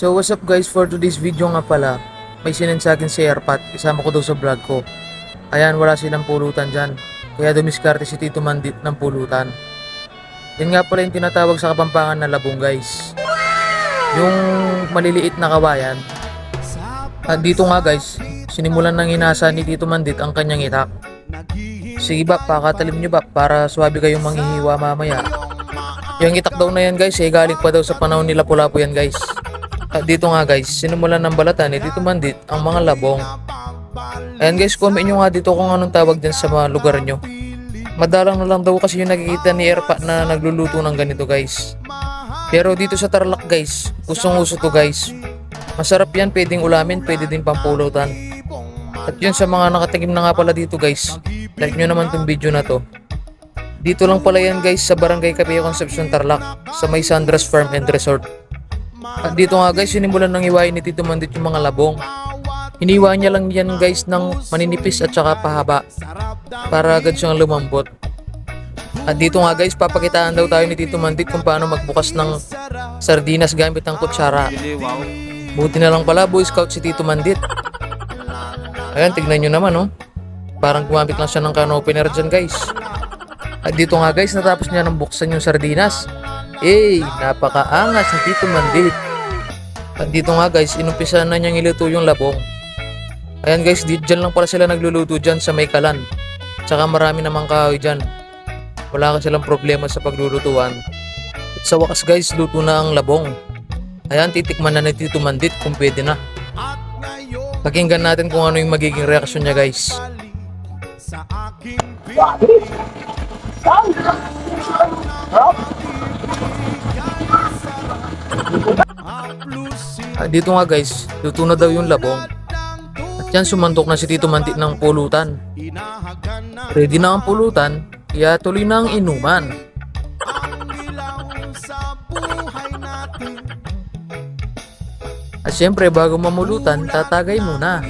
So what's up guys for today's video nga pala May sinend sa akin si Airpat Isama ko daw sa vlog ko. Ayan wala silang pulutan dyan. Kaya dumiskarte si Tito Mandit ng pulutan. Yan nga pala yung tinatawag sa Kapampangan na labong guys. Yung maliliit na kawayan. At dito nga guys Sinimulan ng inasa ni Tito Mandit ang kanyang itak. Sige ba, pakatalim nyo ba para swabe kayong manghihiwa mamaya. Yung itak daw na yan guys, eh galing pa daw sa panahon nila Pulapo yan guys. At dito nga guys, sinimulan ng balatan eh dito mandit ang mga labong. Ayan guys, comment nyo nga dito kung anong tawag dyan sa mga lugar nyo. Madalang na lang daw kasi yung nakikita ni Erpa na nagluluto ng ganito guys. Pero dito sa Tarlac guys, gustong uso to guys. Masarap yan, pwedeng ulamin, pwede din pampulutan. At yun sa mga nakatingin na nga pala dito guys, like nyo naman tong video na to. Dito lang pala yan guys sa Barangay Capillo Concepcion Tarlac sa may Sandras Farm and Resort. At dito nga guys sinimulan ng iwain ni Tito Mandit yung mga labong. Hiniwa niya lang yan guys ng maninipis at saka pahaba para agad siyang lumambot. At dito nga guys papakitaan daw tayo ni Tito Mandit kung paano magbukas ng sardinas gamit ang kutsara. Buti na lang pala boy scout si Tito Mandit. Ayan tignan nyo naman oh. Parang gumamit lang siya ng can opener dyan guys. At dito nga guys, natapos niya nang buksan yung sardinas. Eh, napakaangas ni Tito Mandit. At dito nga guys, inumpisa na niyang iluto yung labong. Ayan guys, dyan lang pala sila nagluluto dyan sa may kalan. Tsaka marami namang kahoy dyan. Wala ka silang problema sa paglulutuan. At sa wakas guys, luto na ang labong. Ayan, titikman na ni Tito Mandit kung pwede na. Pakinggan natin kung ano yung magiging reaksyon niya guys. At dito nga guys, luto na daw yung labong. At yan sumantok na si Tito Mantik ng pulutan. Ready na ang pulutan, kaya tuloy na ang inuman. At syempre bago mamulutan, tatagay muna.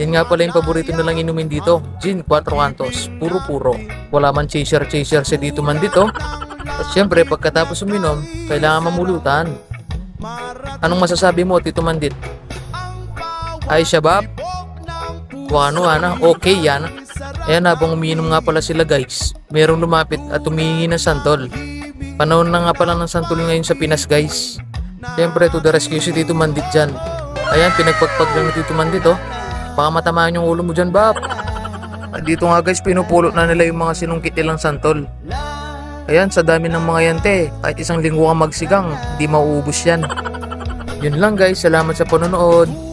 Yan nga pala yung paborito nilang inumin dito, Gin 4 Cantos, puro-puro. Wala man chaser-chaser si dito man dito. At syempre pagkatapos uminom, kailangan mamulutan. Anong masasabi mo, Tito Mandit? Ay, Shabab? Kung ano, ana, okay yan. Ayan, habang umiinom nga pala sila guys, merong lumapit at humingi ng santol. Panahon na nga pala ng santol ngayon sa Pinas guys. Siyempre, to the rescue si Tito Mandit dyan. Ayan, pinagpagpag lang ni Tito Mandit oh. Baka matamaan yung ulo mo dyan, Bab. Dito nga guys, pinupulot na nila yung mga sinungkit nilang santol. Ayan, sa dami ng mga yante, kahit isang linggo ka magsigang, di mauubos yan. Yun lang guys, salamat sa panonood.